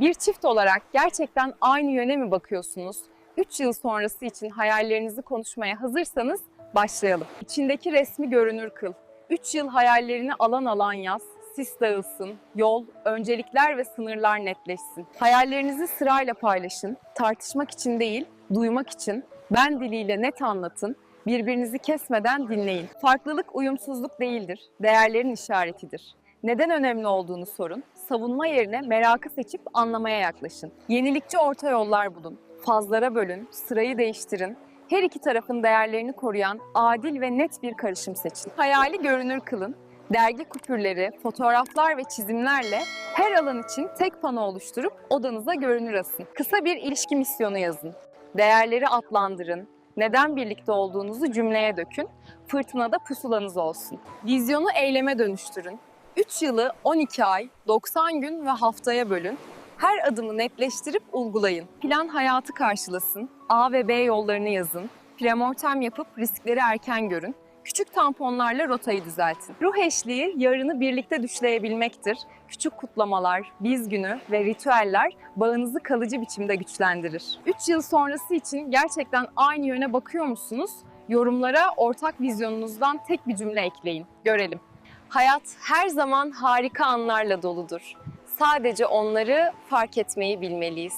Bir çift olarak gerçekten aynı yöne mi bakıyorsunuz? 3 yıl sonrası için hayallerinizi konuşmaya hazırsanız başlayalım. İçindeki resmi görünür kıl. 3 yıl hayallerini alan alan yaz. Sis dağılsın, yol, öncelikler ve sınırlar netleşsin. Hayallerinizi sırayla paylaşın. Tartışmak için değil, duymak için. Ben diliyle net anlatın. Birbirinizi kesmeden dinleyin. Farklılık uyumsuzluk değildir, değerlerin işaretidir. Neden önemli olduğunu sorun. Savunma yerine merakı seçip anlamaya yaklaşın. Yenilikçi orta yollar bulun. Fazlara bölün, sırayı değiştirin. Her iki tarafın değerlerini koruyan adil ve net bir karışım seçin. Hayali görünür kılın. Dergi kupürleri, fotoğraflar ve çizimlerle her alan için tek pano oluşturup odanıza görünür asın. Kısa bir ilişki misyonu yazın. Değerleri adlandırın. Neden birlikte olduğunuzu cümleye dökün. Fırtınada pusulanız olsun. Vizyonu eyleme dönüştürün. 3 yılı 12 ay, 90 gün ve haftaya bölün. Her adımı netleştirip uygulayın. Plan hayatı karşılasın. A ve B yollarını yazın. Premortem yapıp riskleri erken görün. Küçük tamponlarla rotayı düzeltin. Ruh eşliği yarını birlikte düşleyebilmektir. Küçük kutlamalar, biz günü ve ritüeller bağınızı kalıcı biçimde güçlendirir. 3 yıl sonrası için gerçekten aynı yöne bakıyor musunuz? Yorumlara ortak vizyonunuzdan tek bir cümle ekleyin. Görelim. Hayat her zaman harika anlarla doludur. Sadece onları fark etmeyi bilmeliyiz.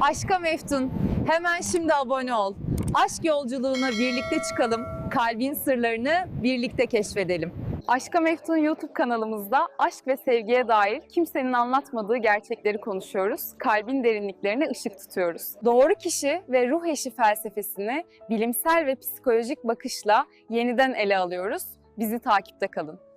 Aşka Meftun, hemen şimdi abone ol. Aşk yolculuğuna birlikte çıkalım. Kalbin sırlarını birlikte keşfedelim. Aşka Meftun YouTube kanalımızda aşk ve sevgiye dair kimsenin anlatmadığı gerçekleri konuşuyoruz. Kalbin derinliklerine ışık tutuyoruz. Doğru kişi ve ruh eşi felsefesini bilimsel ve psikolojik bakışla yeniden ele alıyoruz. Bizi takipte kalın.